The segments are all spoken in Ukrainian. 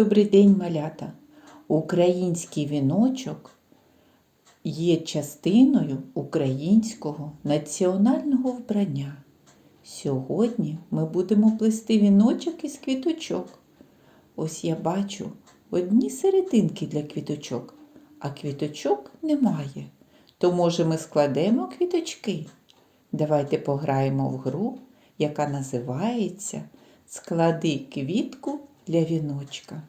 Добрий день, малята! Український віночок є частиною українського національного вбрання. Сьогодні ми будемо плести віночок із квіточок. Ось я бачу одні серединки для квіточок, а квіточок немає. То, може, ми складемо квіточки? Давайте пограємо в гру, яка називається Склади квітку для віночка.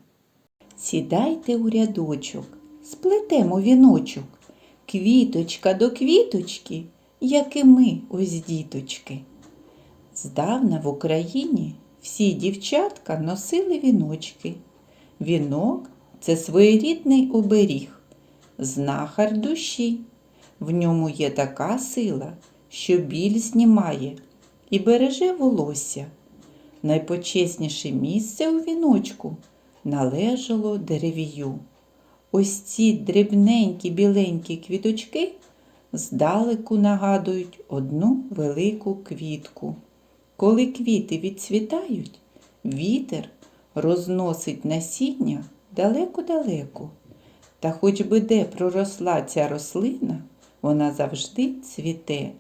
Сідайте у рядочок, сплетемо віночок, квіточка до квіточки, як і ми, ось діточки. Здавна в Україні всі дівчатка носили віночки. Вінок це своєрідний оберіг, знахар душі. В ньому є така сила, що біль знімає і береже волосся. Найпочесніше місце у віночку належало деревію. Ось ці дрібненькі біленькі квіточки здалеку нагадують одну велику квітку. Коли квіти відцвітають, вітер розносить насіння далеко-далеко. Та хоч би де проросла ця рослина, вона завжди цвіте.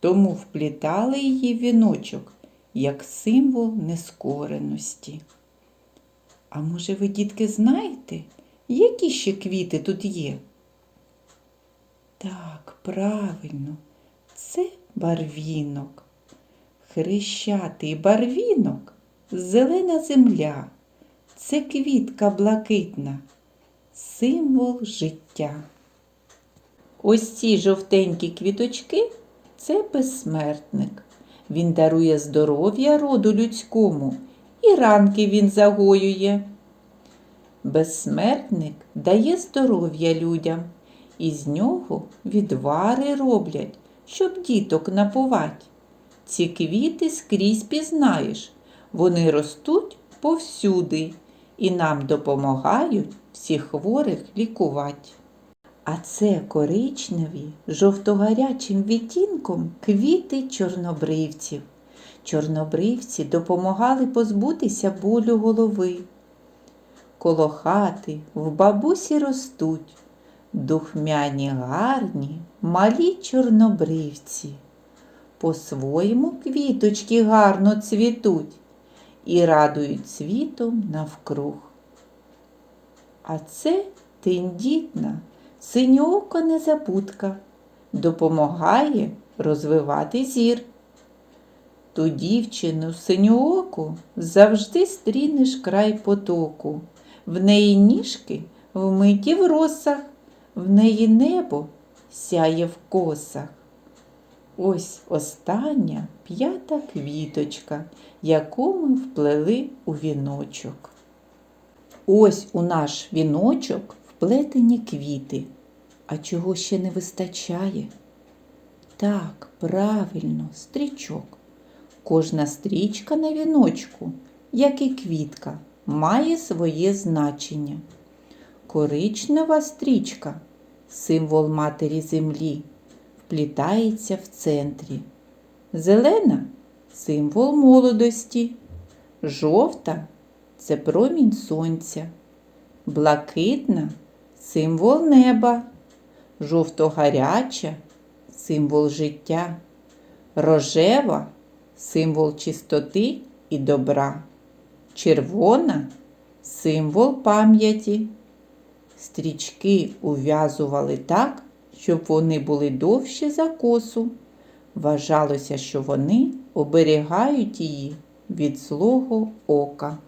Тому вплітали її віночок як символ нескореності. А може ви, дітки, знаєте, які ще квіти тут є? Так, правильно, це барвінок. Хрещатий барвінок зелена земля. Це квітка блакитна, символ життя. Ось ці жовтенькі квіточки це безсмертник. Він дарує здоров'я роду людському і ранки він загоює. Безсмертник дає здоров'я людям, і з нього відвари роблять, щоб діток напувать. Ці квіти скрізь пізнаєш, вони ростуть повсюди і нам допомагають всіх хворих лікувати. А це коричневі, жовтогарячим відтінком квіти чорнобривців. Чорнобривці допомагали позбутися болю голови. Коло хати в бабусі ростуть духмяні гарні, малі чорнобривці. По-своєму квіточки гарно цвітуть і радують світом навкруг. А це тендітна, синьоока незабудка, допомагає розвивати зір. Ту дівчину синьооку завжди стрінеш край потоку, в неї ніжки вмиті в росах, в неї небо сяє в косах. Ось остання п'ята квіточка, яку ми вплели у віночок. Ось у наш віночок вплетені квіти. А чого ще не вистачає? Так, правильно, стрічок. Кожна стрічка на віночку, як і квітка, має своє значення. Коричнева стрічка символ матері землі, вплітається в центрі. Зелена символ молодості. Жовта це промінь сонця. Блакитна символ неба. Жовто-гаряча символ життя. Рожева символ чистоти і добра. Червона символ пам'яті. Стрічки ув'язували так, щоб вони були довші за косу. Вважалося, що вони оберігають її від злого ока.